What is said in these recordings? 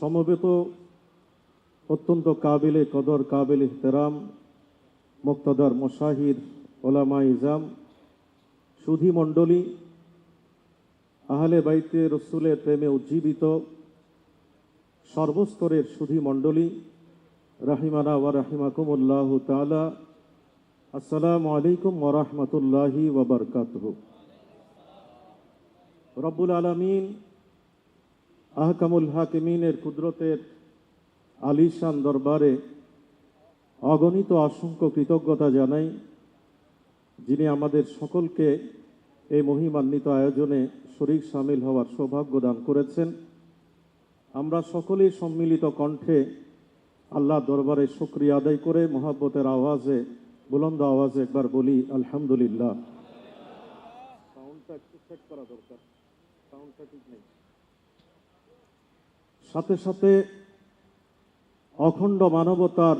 সমবেত, অত্যন্ত কাবিলে, কদর কাবিল ইহতেরাম, মুক্তদার মশাহির ওলামা ইজাম, সুধী মণ্ডলী, আহলে বাইতে রসুলের প্রেমে উজ্জীবিত, সর্বস্তরের সুধী মণ্ডলী, রাহিমানা ওয়া রাহিমাকুমুল্লাহ তাআলা, আসসালামু আলাইকুম ওয়া রাহমাতুল্লাহি ওয়া বারাকাতুহু। রব্বুল আলামিন আহকামুল হাকিমিনের কুদরতের আলিশান দরবারে অগণিত অসংখ্য কৃতজ্ঞতা জানাই, যিনি আমাদের সকলকে এই মহিমান্বিত আয়োজনে শরীর সামিল হওয়ার সৌভাগ্য দান করেছেন। আমরা সকলেই সম্মিলিত কণ্ঠে আল্লাহ দরবারে শুক্রিয়া আদায় করে মোহাব্বতের আওয়াজে, বুলন্দ আওয়াজে একবার বলি, আলহামদুলিল্লাহ। সাউন্ডটা একটু সেট করা দরকার। সাউন্ডটা ঠিক নেই। সাথে সাথে অখণ্ড মানবতার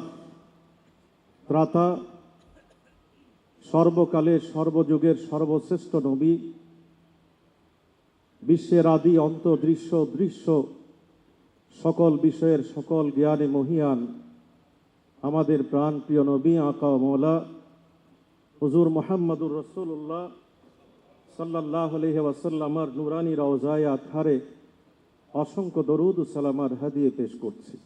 ত্রাতা সর্বকালের সর্বযুগের সর্বশ্রেষ্ঠ নবী, বিশ্বের আদি অন্ত দৃশ্য, সকল বিষয়ের সকল জ্ঞানে মহিয়ান আমাদের প্রাণ প্রিয় নবী আঁকা মৌলা হুজুর মোহাম্মদুর রসুল্লাহ সাল্লাহ আলহি ওয়াসাল্লামার নুরানি রওজায় আধারে অসংখ্য দরুদ ও সালামার হাদিয়ে পেশ করছি।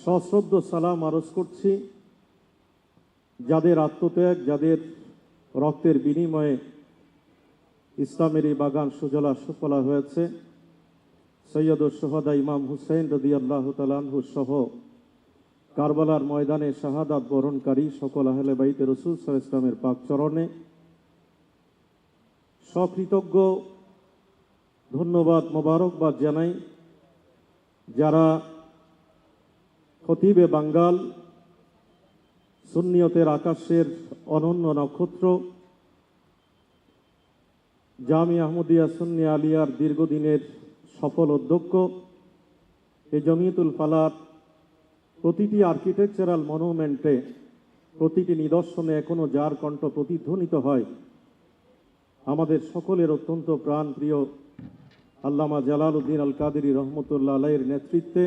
সশ্রদ্ধ সালাম আরজ করছি যাদের আত্মত্যাগ, যাদের রক্তের বিনিময়ে ইসলামের এই বাগান সুজলা সুফলা হয়েছে। সৈয়দ সোহাদা ইমাম হুসেন রদি আল্লাহ তালাহু সহ কারবালার ময়দানে শাহাদাত বরণকারী সকল আহলে বাইতে রসুল সাল ইসলামের পাক চরণে সকৃতজ্ঞ ধন্যবাদ, মোবারকবাদ জানাই। যারা খতিবে বাঙ্গাল, সুন্নিয়তের আকাশের অনন্য নক্ষত্র, জামি আহমদিয়া সুন্নি আলিয়ার দীর্ঘদিনের সফল অধ্যক্ষ, এ জমিয়তুল ফালার প্রতিটি আর্কিটেকচারাল মনুমেন্টে প্রতিটি নিদর্শনে এখনও যার কণ্ঠ প্রতিধ্বনিত হয়, আমাদের সকলের অত্যন্ত প্রাণপ্রিয় আল্লামা জালাল উদ্দিন আল কাদেরি রহমতুল্লাহ আলাইয়ের নেতৃত্বে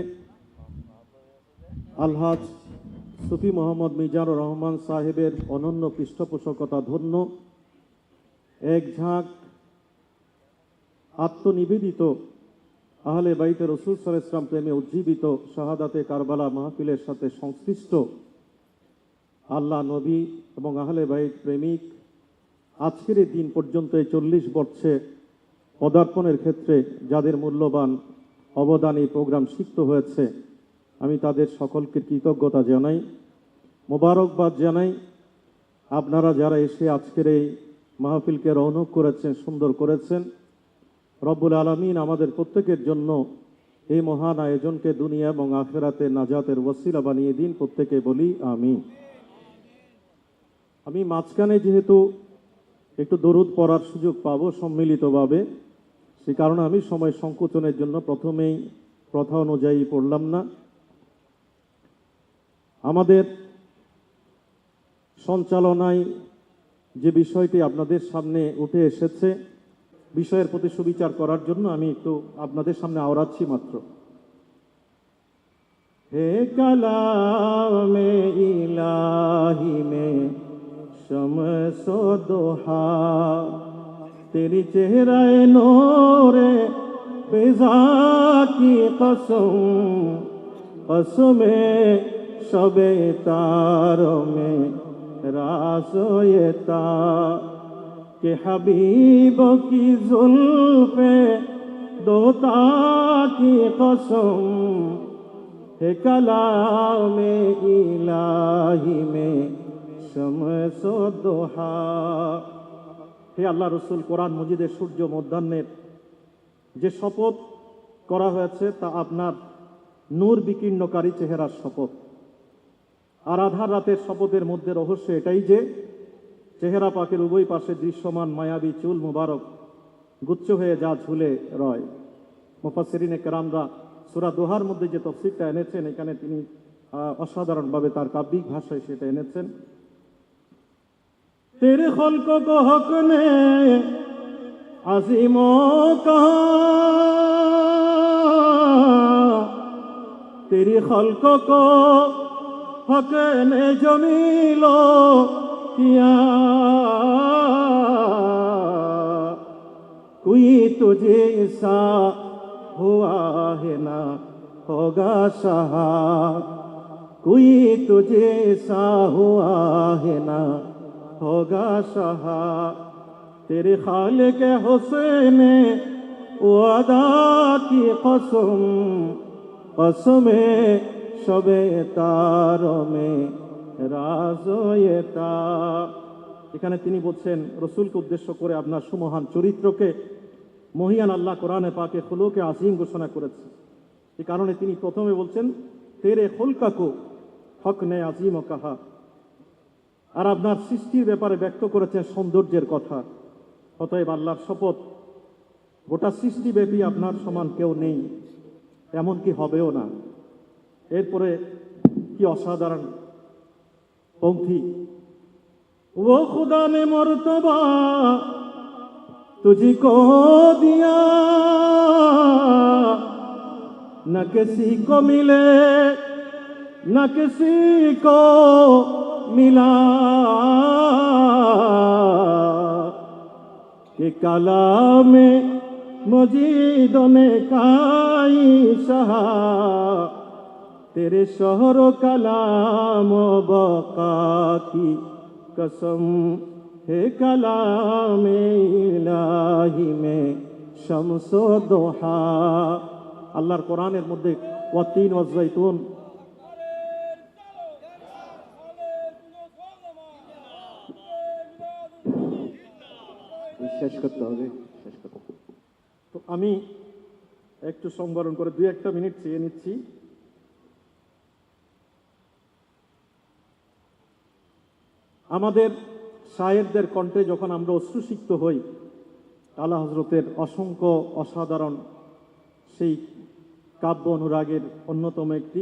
আলহাজ সুফি মোহাম্মদ মিজানুর রহমান সাহেবের অনন্য পৃষ্ঠপোষকতা ধন্য। এক ঝাঁক আত্মনিবেদিত আহলে বাইতে রসুল সাল ইসলাম প্রেমে উজ্জীবিত শাহাদাতে কারবালা মাহফিলের সাথে সংশ্লিষ্ট আল্লাহ নবী এবং আহলে বাইত প্রেমিক। আজকের দিন পর্যন্ত এই চল্লিশ বর্ষে পদার্পণের ক্ষেত্রে যাদের মূল্যবান অবদান এই প্রোগ্রাম সিক্ত হয়েছে, আমি তাদের সকলকে কৃতজ্ঞতা জানাই, মোবারকবাদ জানাই। আপনারা যারা এসে আজকের এই মাহফিলকে রৌনক করেছেন, সুন্দর করেছেন, রব্বুল আলমিন আমাদের প্রত্যেকের জন্য এই মহান আয়োজনকে দুনিয়া এবং আখেরাতে নাজাতের ওসিলা বানিয়ে দিন, প্রত্যেকে বলি আমি আমি মাঝখানে যেহেতু একটু দরুদ পড়ার সুযোগ পাবো সম্মিলিতভাবে সে কারণে আমি সময় সংকোচনের জন্য প্রথমেই প্রথা অনুযায়ী পড়লাম না। আমাদের সঞ্চালনায় যে বিষয়টি আপনাদের সামনে উঠে এসেছে, বিষয়ের প্রতি সুবিচার করার জন্য আমি একটু আপনাদের সামনে আওড়াচ্ছি মাত্র। হে কালামে ইলাহি মে দোহা। تیری چہرہ نور بیزا کی قسم قسم شب تاروں میں راس تا کہ حبیب کی ظلف دوتا کی قسم ہے کلام الہی میں شمس و دوحا হে আল্লাহ রসুল, কোরআন মজিদের সূর্য মধ্যাহ্নের যে শপথ করা হয়েছে, তা আপনার নূর বিকীর্ণকারী চেহারার শপথ। আর আধার রাতের শপথের মধ্যে রহস্য এটাই যে, চেহারা পাকের উভয় পাশে দৃশ্যমান, মায়াবী, চুল মুবারক, গুচ্ছ হয়ে যা ঝুলে রয়। মোফাসেরিনে কেরামরা সুরা দোহার মধ্যে যে তফসিরটা এনেছেন, এখানে তিনি অসাধারণভাবে তার কাব্যিক ভাষায় সেটা এনেছেন। تیرے خلق کو حق نے عظیم کہا تیری خلق کو حق نے جمیلو کیا۔ کوئی تجھے ایسا ہوا ہے نہ ہوگا سہا کوئی تجھے ایسا ہوا ہے نہ ہوگا شہا تیرے خالق حسین وعدہ کی قسم قسم شب تاروں میں রাজয়েতা এখানে তিনি বলছেন, রসুলকে উদ্দেশ্য করে আপনার সুমহান চরিত্রকে মহিয়ান আল্লাহ কোরআনে পাকে খুলোকে আসিম ঘোষণা করেছে। এ কারণে তিনি প্রথমে বলছেন, তেরে খুলকাকু হক নে আজিম ও কাহা। আর আপনার সৃষ্টির ব্যাপারে ব্যক্ত করেছেন সৌন্দর্যের কথা অতএব আল্লাহর শপথ গোটা সৃষ্টিব্যাপী আপনার সমান কেউ নেই এমন কি হবেও না এরপরে কি অসাধারণ पंक्ति वो खुदा ने मर्तबा तुझको दिया न किसी को मिले न किसी को মিলা। কে কালামে মজিদ মে কাই সাহা তেরে শহর কালাম বকা কসম। হে কালামে ইলাহি মে শমস দোহা। আল্লাহর কোরআনের মধ্যে ওয়াতিন ওয়াজাইতুন শেষ করতে হবে। শেষ করতে তো আমি একটু সংবরণ করে দুই একটা মিনিট চেয়ে নিচ্ছি। আমাদের সাহেবদের কণ্ঠে যখন আমরা অশ্রুসিক্ত হই, আল্লাহ হজরতের অসংখ্য অসাধারণ সেই কাব্য অনুরাগের অন্যতম একটি,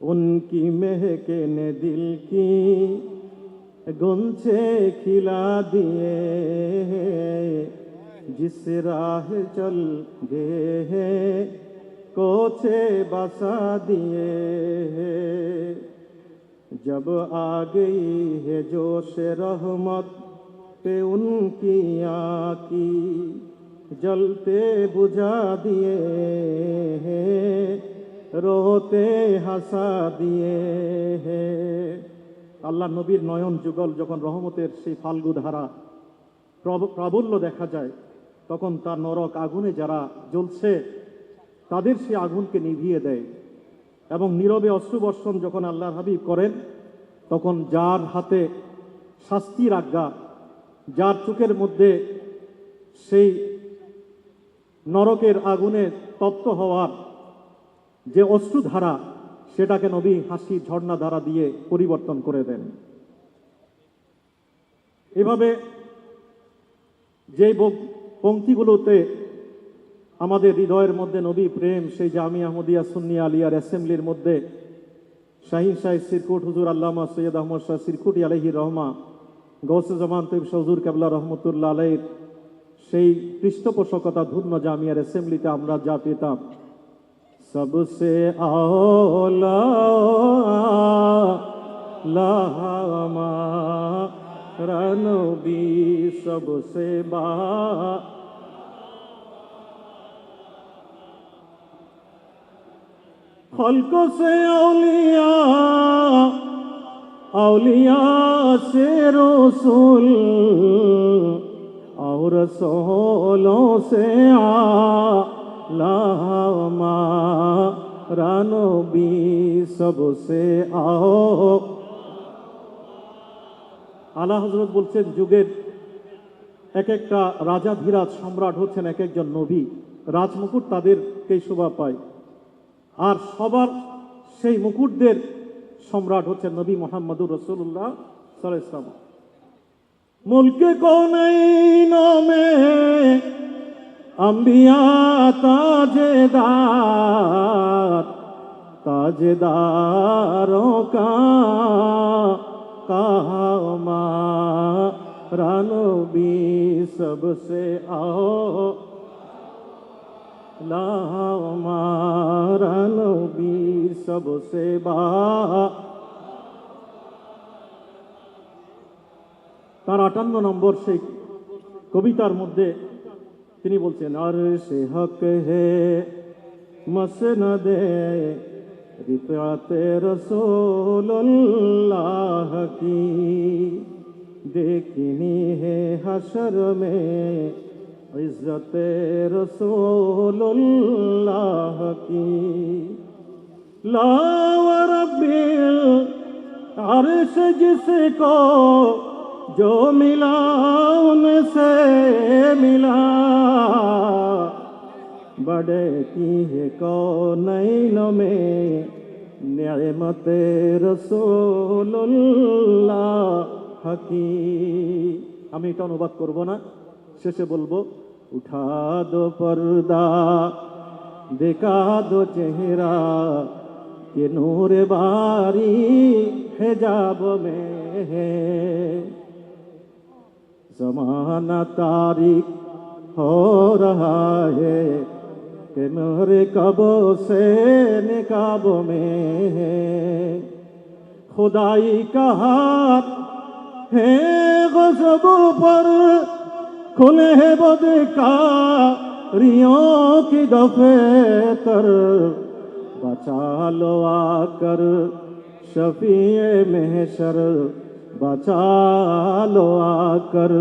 উনকি মেহকে নে দিল কি? گنچے کھلا دیے جس راہ چل گئے کوچے بسا دیے جب آ گئی ہے جوش رحمت پہ ان کی آکی جلتے بجھا دیے روتے ہسا دیے আল্লাহ নবীর নয়ন যুগল যখন রহমতের সেই ফাল্গু ধারা প্রব- প্রাবল্য দেখা যায়, তখন তার নরক আগুনে যারা জ্বলছে, তাদের সেই আগুনকে নিভিয়ে দেয় এবং নীরবে অশ্রুবর্ষণ যখন আল্লাহর হাবিব করেন, তখন যার হাতে শাস্তির আজ্ঞা, যার চোখের মধ্যে সেই নরকের আগুনে তপ্ত হওয়ার যে অশ্রুধারা সেটাকে নবী হাসি ঝর্ণা ধারা দিয়ে পরিবর্তন করে দেন। এভাবে যে পংক্তিগুলোতে আমাদের হৃদয়ের মধ্যে নবী প্রেম, সেই জামি আহমদিয়া সুন্নি আলিয়ার অ্যাসেম্বলির মধ্যে শাহিন শাহ সিরকুট, হুজুর আল্লামা সৈয়দ আহমদ শাহ সিরকুটি আলহি রহমা জামান তৈব হজুর কেবলা রহমতুল্লাহ আলাইর সেই পৃষ্ঠপোষকতা ধূর্ণ জামিয়ার অ্যাসেম্বলিতে আমরা যা পেতাম। سب سے اولا لہما رنبی سب سے با۔ خلق سے اولیاء اولیاء سے رسول، اور رسولوں سے آ۔ से आलामा रानबी सबसे आओ আলা হজরত বলছেন যুগের এক একটা রাজা ধীরাজ সম্রাট হচ্ছেন এক একজন নবী রাজমুকুট তাদেরকেই শোভা পায় আর সবার সেই মুকুটদের সম্রাট হচ্ছেন নবী মোহাম্মদুর রসুল্লাহ সাল্লাল্লাহু আলাইহি ওয়াসাল্লাম মুলকে কৌনাইন মে আম্বিয়া তাজেদার তাজেদার কাহমা রানবী সবসে আও। লাহমা রানবী সবসে বা। তার আটান্ন নম্বর সেই কবিতার মধ্যে তিনি বলছেন, আর সে হক হে মসনদে রিফাতে রসোল্লাহ কি, দেখিনি হে হাসর মে, ইজ্জতে রসোল্লাহ কি। লাওয়ার বিল আর সে জিসে কো जो मिला उनसे मिला बड़े की है कौनैन में नियमत রসোল্লাহ হাকি আমি এটা অনুবাদ করব না শেষে বলবো উঠা দো পর্দা দেখা দো চেহারা के नूर زمانہ تاریخ ہو رہا ہے کہ مہر کبوں سے نکابوں میں ہے۔ خدائی کا ہاتھ ہے غزب پر، کھلے بد کا ریوں کی دفے تر۔ بچا لو آ کر شفیع محشر۔ بچا لو آ کر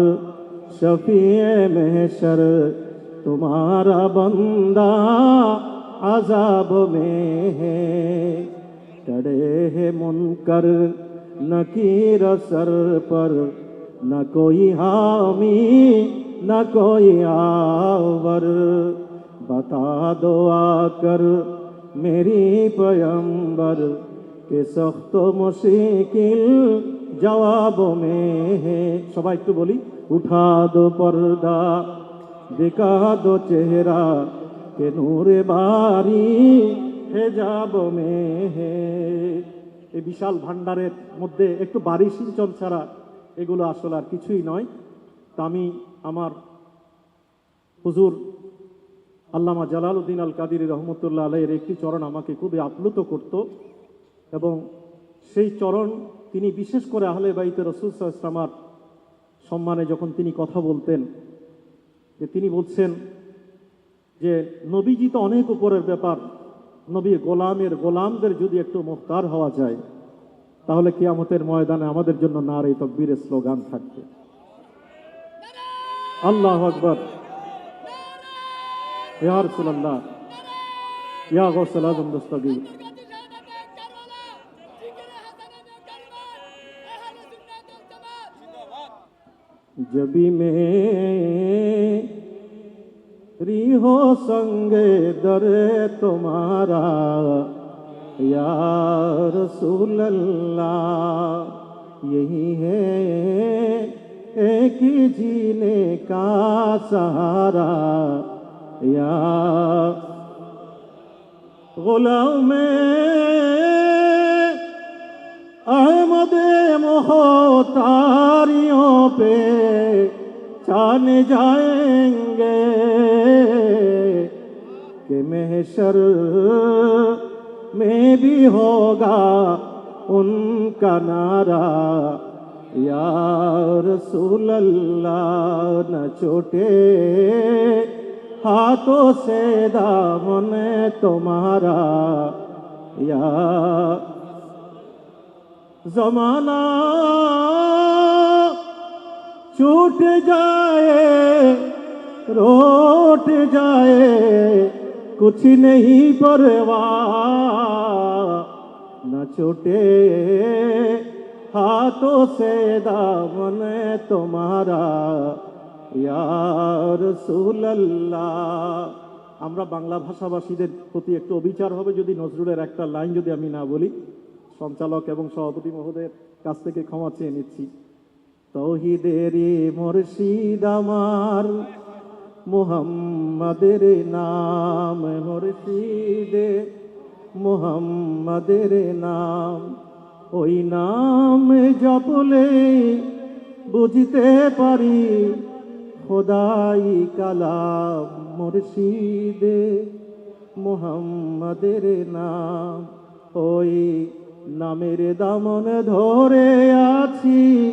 شفیع محشر، تمہارا بندہ عذاب میں ہے۔ ٹڑے ہے منکر کی سر پر، نہ کوئی حامی، نہ کوئی آور۔ بتا دو آ کر میری پیمبر کہ سخت و مشکل में है সবাই একটু বলি, উঠা দো পর্দা, দেখা দো চেহারা, কে নূরে বাড়ি হে যাব মে হে। এই বিশাল ভান্ডারের মধ্যে একটু বাড়ি সিঞ্চন ছাড়া এগুলো আসলে আর কিছুই নয়। তা আমি আমার হুজুর আল্লামা জালালউদ্দিন আল কাদির রহমতুল্লাহ আলাইয়ের একটি চরণ আমাকে খুবই আপ্লুত করত এবং সেই চরণ তিনি বিশেষ করে আহলে বাইতে রসুল ইসলামার সম্মানে যখন তিনি কথা বলতেন, যে তিনি বলছেন যে, নবীজি তো অনেক উপরের ব্যাপার, নবী গোলামের গোলামদের যদি একটু মুখতার হওয়া যায়, তাহলে কিয়ামতের ময়দানে আমাদের জন্য নারী তকবীরের স্লোগান থাকবে। আল্লাহ আকবর। ইয়া রাসূলুল্লাহ। ইয়া গাউসুল আজম جبی میں ری ہو سنگ در تمہارا، یا رسول اللہ، یہی ہے ایک ہی جینے کا سہارا، یا غلام میں احمد مہتاریوں پہ چھان جائیں گے کہ محشر میں بھی ہوگا ان کا نعرہ۔ یا رسول اللہ نہ چھوٹے ہاتھوں سے دامن تمہارا۔ یا जमाना छूट जाए रोट जाए कुछ नहीं परवाह न छूटे हाथों से दामन तुम्हारा ইয়ার সুল্লাহ আমরা বাংলা ভাষাভাষীদের প্রতি একটু অবিচার হবে যদি নজরুলের একটা লাইন যদি আমি না বলি সঞ্চালক এবং সভাপতি মহোদয়ের কাছ থেকে ক্ষমা চেয়ে নিচ্ছি। তৌহিদেরি মুর্শিদ আমার, মুহাম্মাদের নাম, মুর্শিদে মুহাম্মাদের নাম। ওই নাম জপলে বুঝতে পারি, খোদাই কালাম মুর্শিদে মুহাম্মাদের নাম। ওই নামের দামন ধরে আছি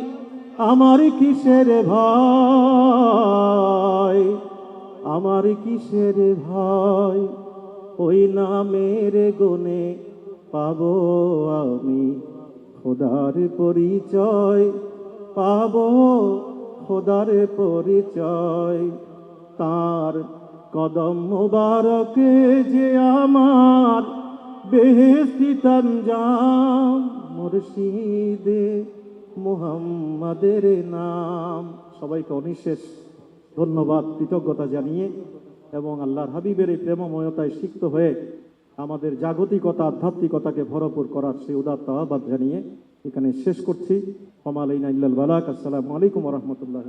আমার কিসের ভয়? আমার কিসের ভয়? ওই নামের গুণে পাব আমি খোদার পরিচয়। পাব খোদার পরিচয়। তার কদম মুবারকে যে আমার বেহেস্তি তঞ্জাম মুর্শিদে মুহাম্মাদের নাম। সবাইকে অনিশেষ ধন্যবাদ, কৃতজ্ঞতা জানিয়ে এবং আল্লাহর হাবিবের এই প্রেমময়তায় সিক্ত হয়ে আমাদের জাগতিকতা, আধ্যাত্মিকতাকে ভরপুর করার সেই উদাত্ত আহ্বান জানিয়ে এখানে শেষ করছি। কমালাইনা ইল্লাল বালাক। আসসালামু আলাইকুম রহমতুল্লাহ